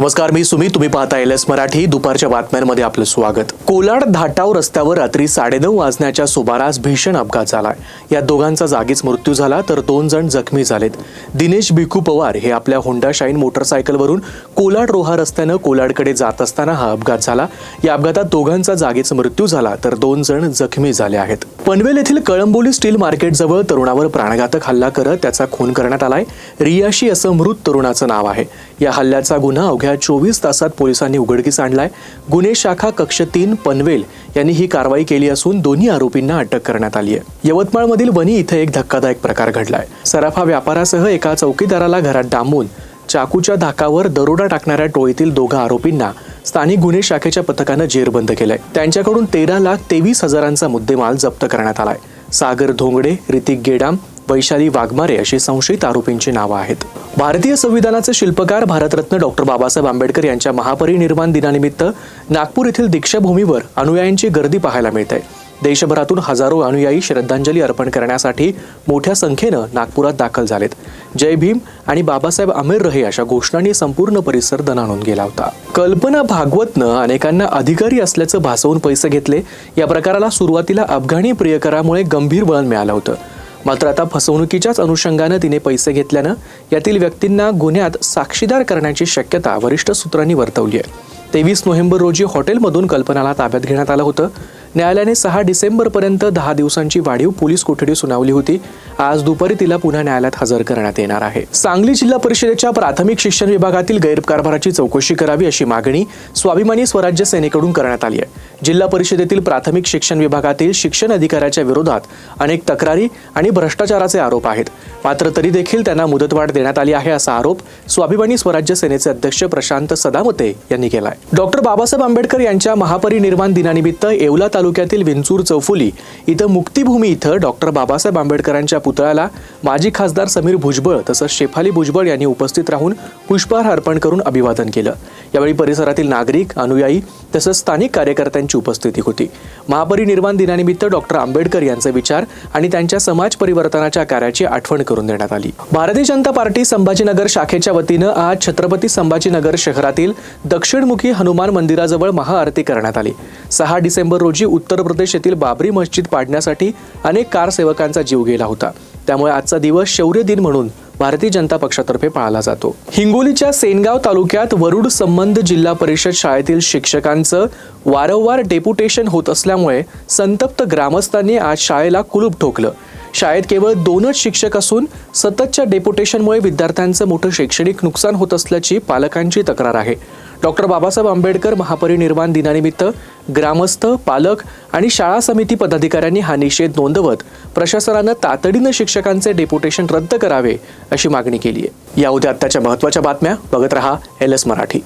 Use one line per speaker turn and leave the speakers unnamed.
नमस्कार मी सुमित. तुम्ही पाहता एल एस मराठी. दुपारच्या बातम्यांमध्ये आपलं स्वागत. कोलाड धाटाव रस्त्यावर रात्री साडेनऊ वाजण्याच्या सुमारास भीषण अपघात झाला या दोघांचा जागीच मृत्यू झाला तर दोन जण जखमी झालेत. दिनेश भिकू पवार हे आपल्या होंडा शाईन मोटरसायकलवरून कोलाड रोहा रस्त्यानं कोलाडकडे जात असताना हा अपघात झाला. या अपघातात दोघांचा जागीच मृत्यू झाला तर दोन जण जखमी झाले आहेत. पनवेल येथील कळंबोली स्टील मार्केटजवळ तरुणावर प्राणघातक हल्ला करत त्याचा खून करण्यात आलाय. रियाशी असं मृत तरुणाचं नाव आहे. या हल्ल्याचा गुन्हा अवघ्या चोवीस तासात पोलिसांनी उघडकीस आणलाय. गुन्हे शाखा कक्ष तीन पनवेल यांनी ही कारवाई केली असून दोन्ही आरोपींना अटक करण्यात आली आहे. यवतमाळमधील वणी इथे एक धक्कादायक प्रकार घडलाय. सराफा व्यापारासह एका चौकीदाराला घरात डांबून चाकूच्या धाकावर दरोडा टाकणाऱ्या टोळीतील दोघा आरोपींना स्थानिक गुन्हे शाखेच्या पथकानं जेरबंद केलंय. त्यांच्याकडून तेरा लाख तेवीस हजारांचा मुद्देमाल जप्त करण्यात आलाय. सागर धोंगडे ऋतिक गेडाम वैशाली वाघमारे अशी संशयित आरोपींची नावं आहेत. भारतीय संविधानाचे शिल्पकार भारतरत्न डॉक्टर बाबासाहेब आंबेडकर यांच्या महापरिनिर्वाण दिनानिमित्त नागपूर येथील दीक्षाभूमीवर अनुयायांची गर्दी पाहायला मिळते देशभरातून हजारो अनुयायी श्रद्धांजली अर्पण करण्यासाठी मोठ्या संख्येनं नागपुरात दाखल झालेत. जय भीम आणि बाबासाहेब आमिर रहे अशा घोषणांनी संपूर्ण परिसर दणाणून गेला होता. कल्पना भागवतनं अनेकांना अधिकारी असल्याचं भासवून पैसे घेतले. या प्रकाराला सुरुवातीला अफगाणी प्रियकरामुळे गंभीर वळण मिळालं होतं. मात्र आता फसवणुकीच्याच अनुषंगानं तिने पैसे घेतल्यानं यातील व्यक्तींना गुन्ह्यात साक्षीदार करण्याची शक्यता वरिष्ठ सूत्रांनी वर्तवली आहे. तेवीस नोव्हेंबर रोजी हॉटेलमधून कल्पनाला ताब्यात घेण्यात आलं होतं. न्यायालयाने सहा डिसेंबरपर्यंत दहा दिवसांची वाढीव पोलीस कोठडी सुनावली होती. आज दुपारी तिला पुन्हा न्यायालयात हजर करण्यात येणार आहे. सांगली जिल्हा परिषदेच्या प्राथमिक शिक्षण विभागातील गैरकारभाराची चौकशी करावी अशी मागणी स्वाभिमानी स्वराज्य सेनेकडून करण्यात आली आहे. जिल्हा परिषदेतील प्राथमिक शिक्षण विभागातील शिक्षण अधिकाऱ्याच्या विरोधात अनेक तक्रारी आणि भ्रष्टाचाराचे आरोप आहेत. मात्र तरी देखील त्यांना मुदतवाढ देण्यात आली आहे असा आरोप स्वाभिमानी स्वराज्य सेनेचे अध्यक्ष प्रशांत सदामते यांनी केलाय. डॉक्टर बाबासाहेब आंबेडकर यांच्या महापरिनिर्वाण दिनानिमित्त येवला तालुक्यातील विंचूर चौफुली इथं मुक्तीभूमी इथं डॉक्टर बाबासाहेब आंबेडकरांच्या पुतळ्याला माजी खासदार समीर भुजबळ तसंच शेफाली भुजबळ यांनी उपस्थित राहून पुष्पहार अर्पण करून अभिवादन केलं. यावेळी परिसरातील नागरिक अनुयायी तसंच स्थानिक कार्यकर्त्यांची उपस्थिती होती. महापरिनिर्वाण दिनानिमित्त डॉक्टर आंबेडकर यांचे विचार आणि त्यांच्या समाज परिवर्तनाच्या कार्याची आठवण करून देण्यात आली. भारतीय जनता पार्टी संभाजीनगर शाखेच्या वतीनं आज छत्रपती संभाजीनगर शहरातील दक्षिणमुखी हनुमान मंदिराजवळ महाआरती करण्यात आली. सहा डिसेंबर रोजी उत्तर प्रदेश येथील बाबरी मस्जिद पाडण्यासाठी अनेक कारसेवकांचा जीव गेला होता. त्यामुळे आजचा दिवस शौर्य दिन म्हणून भारतीय जनता पक्षातर्फे पाळला जातो. हिंगोलीच्या सेनगाव तालुक्यात वरुड संबंध जिल्हा परिषद शाळेतील शिक्षकांचं वारंवार डेप्युटेशन होत असल्यामुळे संतप्त ग्रामस्थांनी आज शाळेला कुलूप ठोकलं. शाळेत केवळ दोनच शिक्षक असून सततच्या डेप्युटेशनमुळे विद्यार्थ्यांचं मोठं शैक्षणिक नुकसान होत असल्याची पालकांची तक्रार आहे. डॉक्टर बाबासाहेब आंबेडकर महापरिनिर्वाण दिनानिमित्त ग्रामस्थ पालक आणि शाळा समिती पदाधिकाऱ्यांनी हा निषेध नोंदवत प्रशासनानं तातडीनं शिक्षकांचे डेप्युटेशन रद्द करावे अशी मागणी केली आहे या उद्या आत्ताच्या महत्त्वाच्या बातम्या बघत रहा एल एस मराठी.